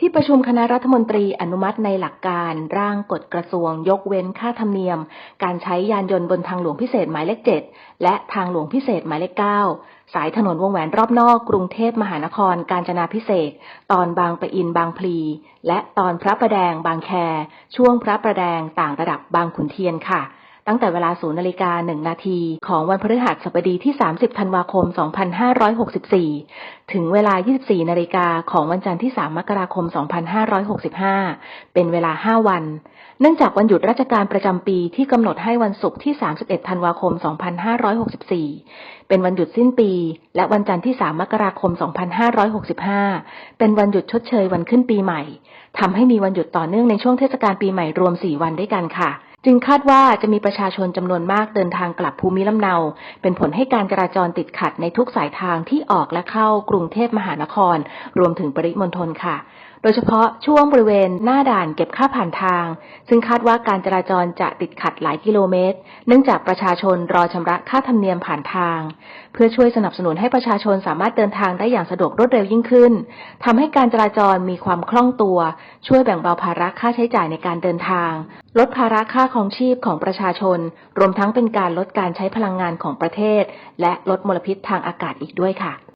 ที่ประชุมคณะรัฐมนตรีอนุมัติในหลักการร่างกฎกระทรวงยกเว้นค่าธรรมเนียม การใช้ยานยนต์บนทางหลวงพิเศษหมายเลข 7 และทางหลวงพิเศษหมายเลข 9 สายถนนวงแหวนรอบนอกกรุงเทพมหานครกาญจนาพิเศษ ตอนบางปะอินบางพลี และตอนพระประแดงบางแค ช่วงพระประแดงต่างระดับบางขุนเทียนค่ะ ตั้งแต่เวลา 0นาฬิกา 1 นาทีของวันพฤหัสบดีที่ 30 ธันวาคม 2564 ถึงเวลา 24 นาฬิกาของวันจันทร์ที่ 3 มกราคม 2565 เป็นเวลา 5 วัน เนื่องจากวันหยุดราชการประจำปีที่กำหนดให้วันศุกร์ที่ 31 ธันวาคม 2564 เป็นวันหยุดสิ้นปี และวันจันทร์ที่ 3 มกราคม 2565 เป็นวันหยุดชดเชยวันขึ้นปีใหม่ทำให้มีวันหยุดต่อเนื่องในช่วงเทศกาลปีใหม่รวม 4 วันด้วยกันค่ะ จึงคาดว่าจะมีประชาชนจำนวนมากเดินทางกลับภูมิลำเนา เป็นผลให้การจราจรติดขัดในทุกสายทางที่ออกและเข้ากรุงเทพมหานคร รวมถึงปริมณฑลค่ะ โดยเฉพาะช่วงบริเวณหน้าด่านเก็บค่าผ่านทาง ซึ่งคาดว่าการจราจรจะติดขัดหลายกิโลเมตร เนื่องจากประชาชนรอชำระค่าธรรมเนียมผ่านทาง เพื่อช่วยสนับสนุนให้ประชาชนสามารถเดินทางได้อย่างสะดวกรวดเร็วยิ่งขึ้นทำให้การจราจรมีความคล่องตัว ช่วยแบ่งเบาภาระค่าใช้จ่ายในการเดินทาง ลดภาระค่าครองชีพของประชาชน รวมทั้งเป็นการลดการใช้พลังงานของประเทศ และลดมลพิษทางอากาศอีกด้วยค่ะ